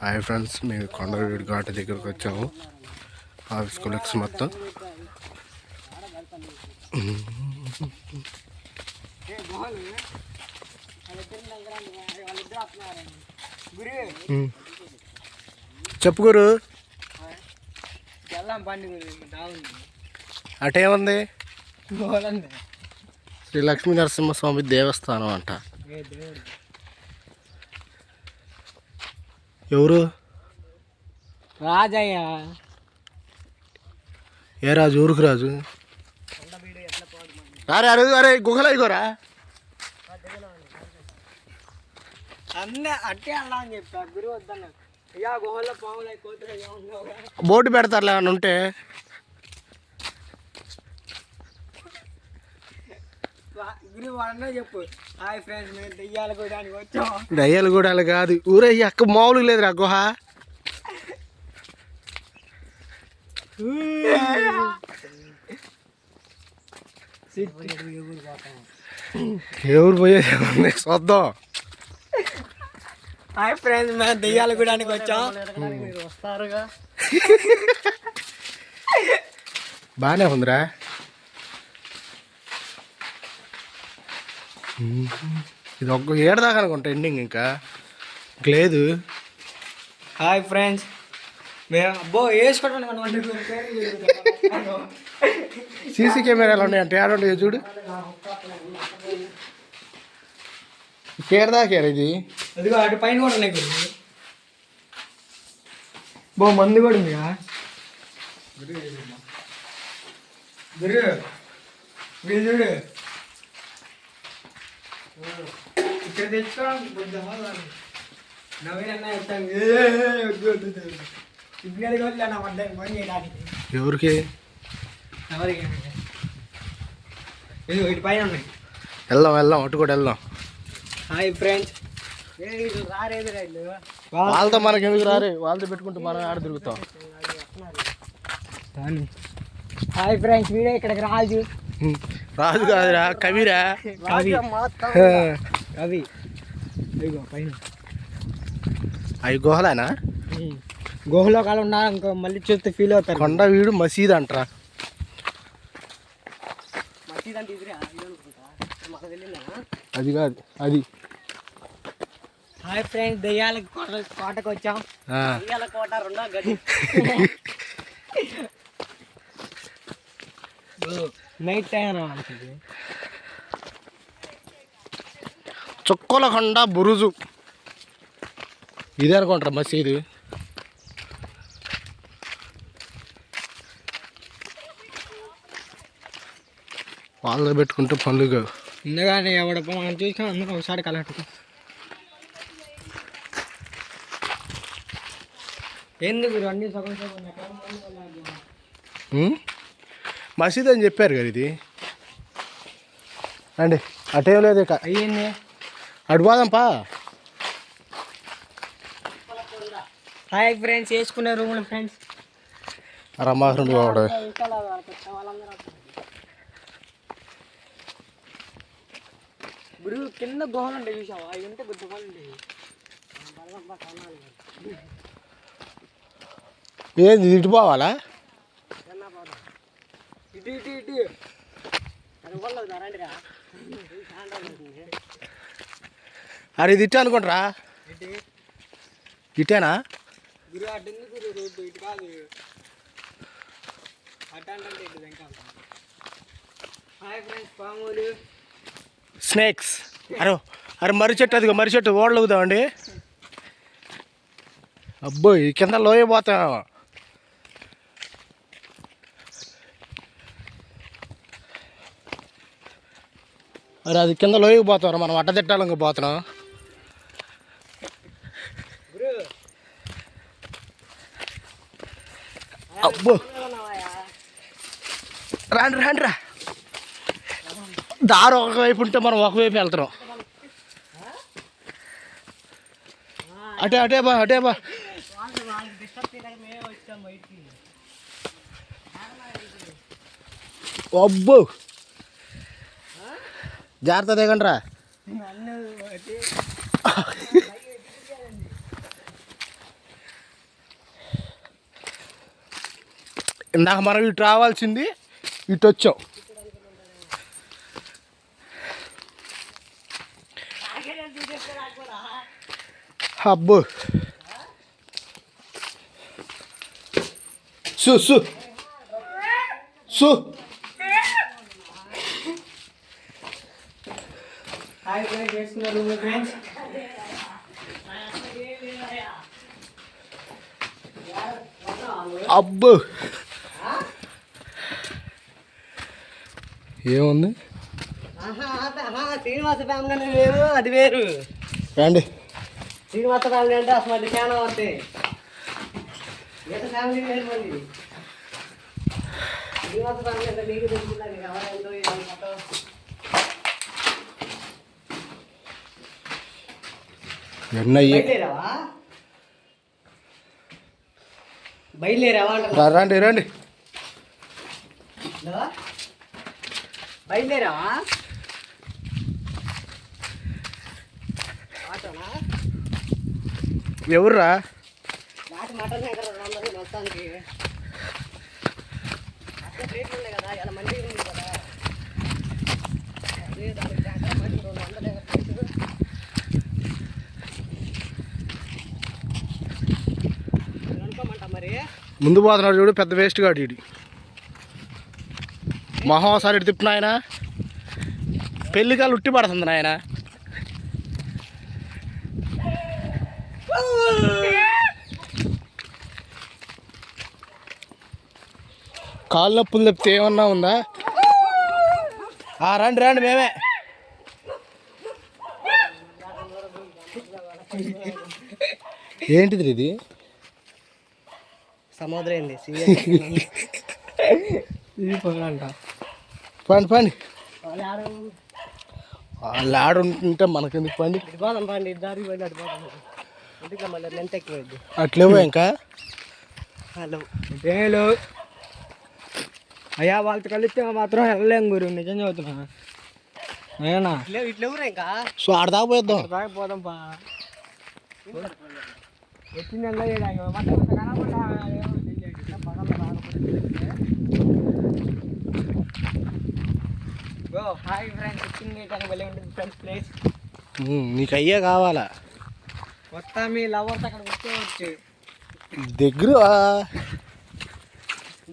Hi friends మేము కొండవీడి ఘాట్ దగ్గరకు వచ్చాము. ఆఫీస్ కొలెక్స్ మొత్తం. చెప్పు గురు. అటేముంది శ్రీ లక్ష్మీ నరసింహస్వామి దేవస్థానం అంట ఏ దేవుడు ఎవరు? రాజయ్య. ఏ రాజు? ఊరుకు రాజు. అరే అరే అరే గుహలు అయికోరా అన్నీ అట్టే అలా అని చెప్పా గురి వద్దన్న అయ్యా గుహల్లో పాములు అయిపోతే ఏమన్నావుగా బోర్డు పెడతారులే ఏమన్నా ఉంటే వా- గురి వాళ్ళనే చెప్పు హాయ్ ఫ్రెండ్స్ మేము దెయ్యాలు కొయ్యడానికి వచ్చాం దయ్యాలు కూడా అలా కాదు. ఊరే అక్క మామూలుగా లేదురా గుహ. ఎవరు పోయేది? చూద్దాం హాయ్ ఫ్రెండ్స్ మేము దెయ్యాలు కొయ్యడానికి వచ్చాం. వస్తారుగా. బాగానే ఉందిరా. ఇది ఒక్క ఏడదాకా అనుకుంటా ఎండింగ్ ఇంకా. ఇంక లేదు. హాయ్ ఫ్రెండ్స్ మేము అబ్బో వేసుకోవడానికి. సీసీ కెమెరాలు ఉన్నాయంటే ఏడుంటాయో చూడు. ఏడదాకారు ఇది? అదిగో అటు పైన కూడా ఉన్నాయి బో మందు కూడా ఉందిగా. గురు గురు చూడు. ఇక్కడ తెచ్చుకోవడానికి కొంచెం నవీన్ అన్న చెప్తాను. సిగ్నల్ కూడా నా పడ్డాను పని చేయడానికి. ఎవరికి? ఇటు పైన ఉన్నాయి. వెళ్దాం వెళ్దాం అటు కూడా వెళ్దాం. Hi friends. వాళ్ళతో మనకి ఎందుకు రారే వాళ్ళతో పెట్టుకుంటే మనం ఆడ తిరుగుతాం. హాయ్ ఫ్రెండ్స్ వీడే ఇక్కడికి రాజు. రాజు కాదురా కవిరా. కవి. కవి. ఇదిగో పైన. అవి గుహలేనా? గుహలో కాలం ఉన్నా ఇంకో మళ్ళీ చూస్తే ఫీల్ అవుతారు. కొండ వీడు మసీద్ అంటరా. అది కాదు అది. హాయ్ ఫ్రెండ్స్ దెయ్యాల కోట కోటకు వచ్చాం. ఆ. ఇయ్యాల కోట రెండో గది. నైట్ టైం రావాలి చుక్కల కొండ బురుజు. ఇదే అనుకుంటారా మసీదు? వాళ్ళతో పెట్టుకుంటే పనులు కావు. ఎందుకంటే ఎవడ మనం చూసుకొని అందరం ఒకసారి కలెక్ట్ ఎందుకు అన్ని సగం సగం? మసీద్ అని చెప్పారు కదా ఇది. రండి అటేం లేదు ఇక. అయ్యింది. అటు పోదాంపా హాయ్ ఫ్రెండ్స్ వేసుకునే రూమ్ ఫ్రెండ్స్. రమాహరుడు వాడు. గురు కింద గుహలు ఉంటాయి చూసావా? అవి ఉంటే గుహలు ఏంది ఇటు పోవాలా? ఇటు ఇటు ఇటు. అరే ఇది ఇట్టే అనుకుంటారా? ఇటు ఇటేనా స్నేక్స్. అరే అరే మర్రి చెట్టు అదిగో మర్రి చెట్టు ఓడలుగుదామండి అబ్బో ఈ కింద లోయ పోతాం మరి అది కింద లోయకి పోతాం మనం అట్ట తిట్టాలంగా పోతున్నాం. అబ్బో. రాండి రాండి రా. దారి ఒకవైపు ఉంటే మనం ఒకవైపు వెళ్తున్నాం. అటే అటే బా అటే బా. అబ్బో. జాగ్రత్త దిగండి ఇందాక మనం ఇటు రావాల్సింది ఇటు వచ్చాం. అబ్బో. సు సు. సు. హాయ్ ఫ్రెండ్స్ చేస్తున్నారు మీ ఫ్రెండ్స్ అబ్బో ఏముంది శ్రీనివాస ఫ్యామిలీ అనేది వేరు అది వేరు రండి శ్రీనివాస ఫ్యామిలీ అంటే అసలు అది చాలా వస్తాయి ఈత ఫ్యామిలీ వేరు మళ్ళీ శ్రీనివాస ఫ్యామిలీ అంటే నీకు తెలుసుకుందా నీకు ఎవరెంతో ఇది ఫోటో ఎన్ని అయ్యి బయలుదేరావా రండి రండి? బయలుదేరావా? ఎవర్రా? కదా మంది ఉంది కదా అదే దానికి దాకా మరి రెండు వందలు ఎక్కడ రేటు? నేను అనుకోమంటా మరి ముందు పోతున్నాడు చూడు పెద్ద వేస్ట్ గాడు ఇడి మొహం ఒకసారి ఇటు తిప్పిన ఆయన పెళ్ళికాలు ఉట్టి పడుతుంది నాయన. కాళ్ళు నొప్పులు తప్పితే ఏమన్నా ఉందా? ఆ, రండి రండి మేమే. ఏంటిది ఇది? సముద్రం ఏంది సీరియస్ ఇది పొగంట పండి పండి. వాళ్ళు ఆడుంటుంటే మనకెందుకు పండి? పోదాం పండి దారి పోయి అటు పోదాం ఎందుకు మళ్ళీ లెంత్ ఎక్కువైంది? అట్లేవో ఇంకా? హలో. ఏలు అయ్యా వాళ్ళతో కలిస్తే మాత్రం వెళ్ళలేం గురు. నిజం చదువుతున్నా నేనా ఇట్లా ఇంకా? సో ఆడదాకా పోయేద్దాం. పోదాం పా వచ్చింది హాయ్ ఫ్రెండ్స్ వచ్చింది చేయడానికి వెళ్ళి ఉంటుంది ఫ్రెండ్స్ ప్లేస్ నీకు అయ్యే కావాలా? మొత్తం మీ లవర్స్ అక్కడ కూర్చోవచ్చు. దగ్గర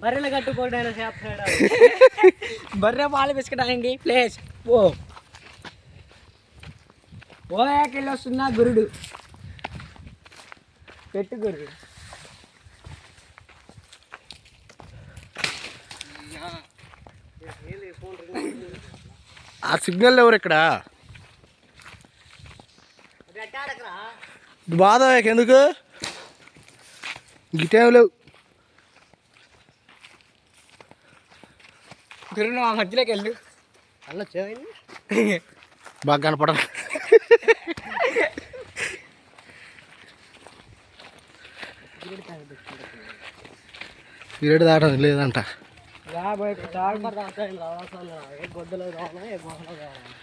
బర్రెలు కట్టుకోవడం బర్రె పాలు పిసుకడానికి ప్లేస్ ఓ. ఓ ఏకెళ్ళి వస్తున్నా గురుడు. పెట్టు గురుడు. ఆ సిగ్నల్ ఎవరు ఇక్కడ? బాధ ఎందుకు? గిటేం లేవు నువ్వు ఆ మధ్యలోకి వెళ్ళు. అన్న చేయండి బాగా కనపడదు. పీరియడ్ దాటం లేదంట. రా బయట తాగు ఏ గొడ్డలో కావాలి ఏ గుహలో కావాలా?